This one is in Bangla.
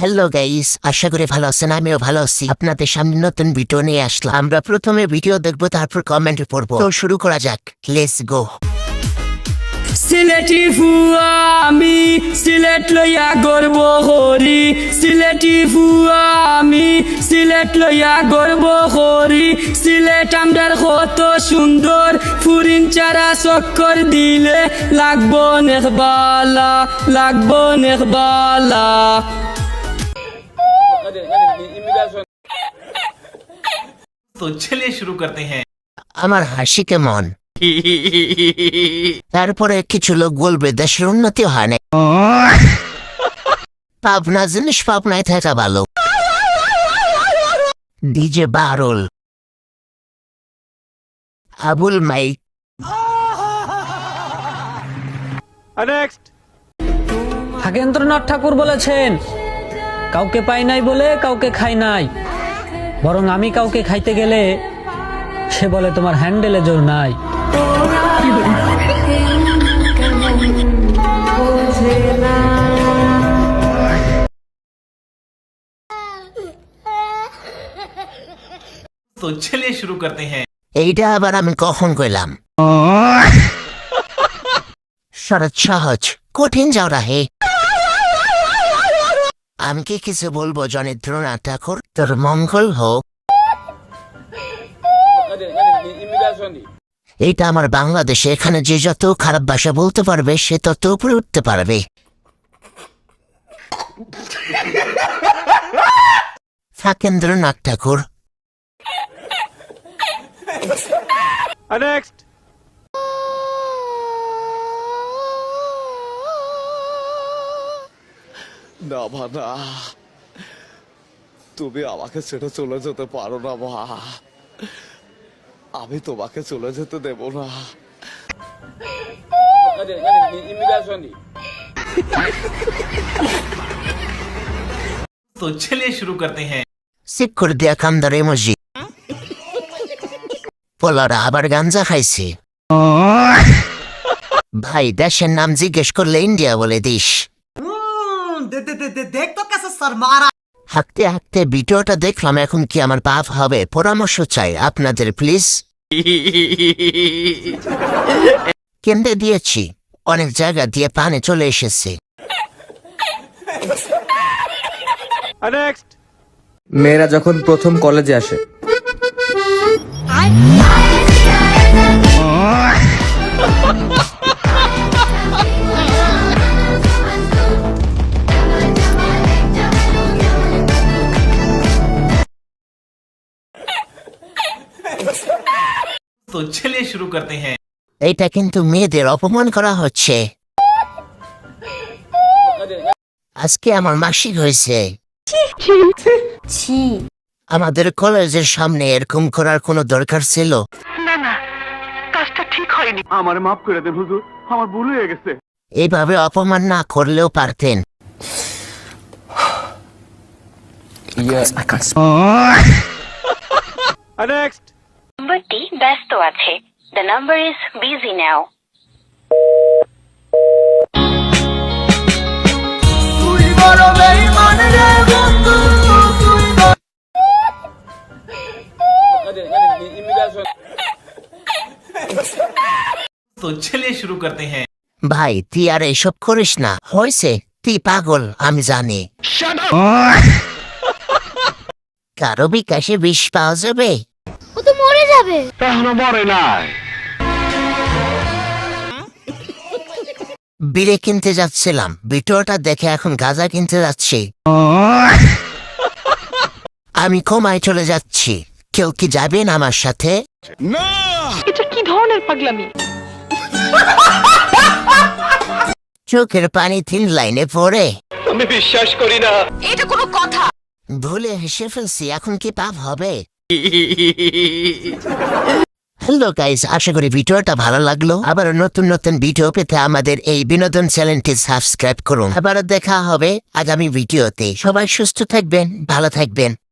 হ্যালো গাইস আশা করি ভালো আছেন, আমিও ভালো আছি। আপনাদের সামনে নতুন ভিডিও নিয়ে আসলাম। আমরা প্রথমে ভিডিও দেখব, তারপর কমেন্ট পড়ব। তো শুরু করা যাক লেটস গো সিলেটি ফুয়া আমি সিলেট লইয়া গর্ব করি। সিলেটি ফুয়া আমি সিলেট লইয়া গর্ব করি। সিলেট আমরার কত সুন্দর, ফুরিন চারা চক্কর দিলে লাগবো নেকবালা লাগবো নেকবালা तो चलिए शुरू करते हैं। আমার হাসি কেমন? তারপরে কিছু লোক বলবে দেশের উন্নতি হয় না পাবনা জিনিস পাবনায় থাকা ভালো। ডিজে বারুল। আবুল মাইক। থাকেন্দ্রনাথ ঠাকুর বলেছেন কাউকে পাই নাই বলে কাউকে খাই নাই। বরং আমি কাউকে খাইতে গেলে সে বলে তোমার হ্যান্ডেলে জোর নাই। তো চলে শুরু করতে হ্যাঁ। এইটা আবার আমি কখন কইলাম? শরৎ সহজ কঠিন যাও রাহে। আমি কি কিছু বলব জনিদ্রনাথ ঠাকুর? তোর মঙ্গল হোক। এইটা আমার বাংলাদেশে, এখানে যে যত খারাপ ভাষা বলতে পারবে, সে তত উপরে উঠতে পারবে। থাকেন্দ্রনাথ ঠাকুর। না মা না তুমি আমাকে ছেড়ে চলে যেতে পারো না মা আমি তোমাকে চলে যেতে দেব না तो चलिए शुरू करते हैं সিক করে দেয়া কান্দার এমজি পোলারা আবার গাঞ্জা খাইছে ভাই দেশের নাম জিজ্ঞেস করলে ইন্ডিয়া বলে দিস দেখ তো কেসে স্যার মারা। হাঁকতে হাঁকতে ভিডিওটা দেখলাম এখন কি আমার পাপ হবে? পরামর্শ চাই আপনাদের প্লিজ। কেন্দ্রে দিয়েছি। অনেক জায়গা দিয়ে পানি চলে এসেছে। মেয়েরা যখন প্রথম কলেজে আসে। तो चलिए शुरू करते हैं এইটা কিন্তু মেয়েদের অপমান করা হচ্ছে আজকে আমার মাসিক হয়েছে আমাদের কলেজের সামনে এরকম করার কোনো দরকার ছিল আমার মাফ করে দেন হুজুর আমার ভুল হয়ে গেছে এইভাবে অপমান না করলেও পারতেন নাম্বারটি ব্যস্ত আছে। The number is busy now তো চলে শুরু করতে হ্যাঁ। ভাই তুই আর এসব করিস না। হয়েছে তুই পাগল আমি জানি। কারও বিকাশে বিষ পাওয়া যাবে? ও তো মরে যাবে বিড়ে কিনতে যাচ্ছিলাম। ভিডিওটা দেখে এখন গাঁজা কিনতে যাচ্ছি। আমি কমায় চলে যাচ্ছি। কেউ কি যাবেন আমার সাথে? চোখের পানি তিন লাইনে পড়ে। আমি বিশ্বাস করি না। এটা কোনো কথা। ভুলে হেসে ফেলছি এখন কি পাপ হবে? হ্যালো গাইস আশা করি ভিডিওটা ভালো লাগল। আবার নতুন নতুন ভিডিও পেতে আমাদের এই বিনোদন চ্যানেলটি সাবস্ক্রাইব করুন। আবার দেখা হবে আগামী ভিডিওতে। সবাই সুস্থ থাকবেন, ভালো থাকবেন।